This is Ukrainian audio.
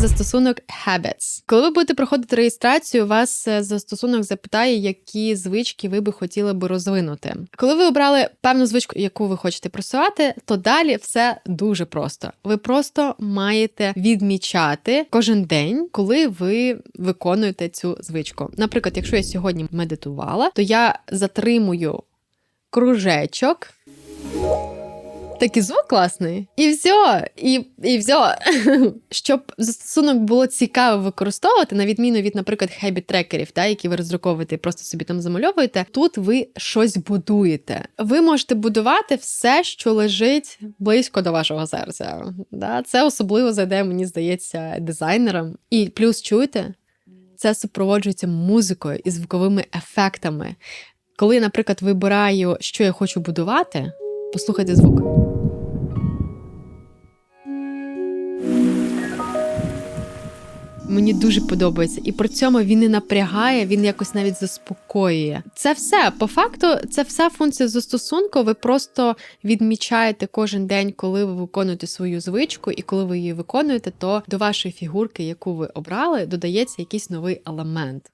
застосунок Habits. Коли ви будете проходити реєстрацію, вас е, застосунок запитає, які звички ви би хотіли би розвинути. Коли ви обрали певну звичку, яку ви хочете просувати, то далі все дуже просто. Ви просто маєте відмічати кожен день, коли ви виконуєте цю звичку. Наприклад, якщо я сьогодні медитувала, то я затримую кружечок. Такий звук класний. І все, і, і все. Щоб застосунок було цікаво використовувати, на відміну від, наприклад, хебіт-трекерів, та, які ви роздруковуєте і просто собі там замальовуєте, тут ви щось будуєте. Ви можете будувати все, що лежить близько до вашого серця. Да? Це особливо зайде, мені здається, дизайнерам. І плюс чуєте, це супроводжується музикою і звуковими ефектами. Коли, наприклад, вибираю, що я хочу будувати, послухайте звук. Мені дуже подобається, і при цьому він не напрягає, він якось навіть заспокоює. Це все по факту, це вся функція застосунку. Ви просто відмічаєте кожен день, коли ви виконуєте свою звичку, і коли ви її виконуєте, то до вашої фігурки, яку ви обрали, додається якийсь новий елемент.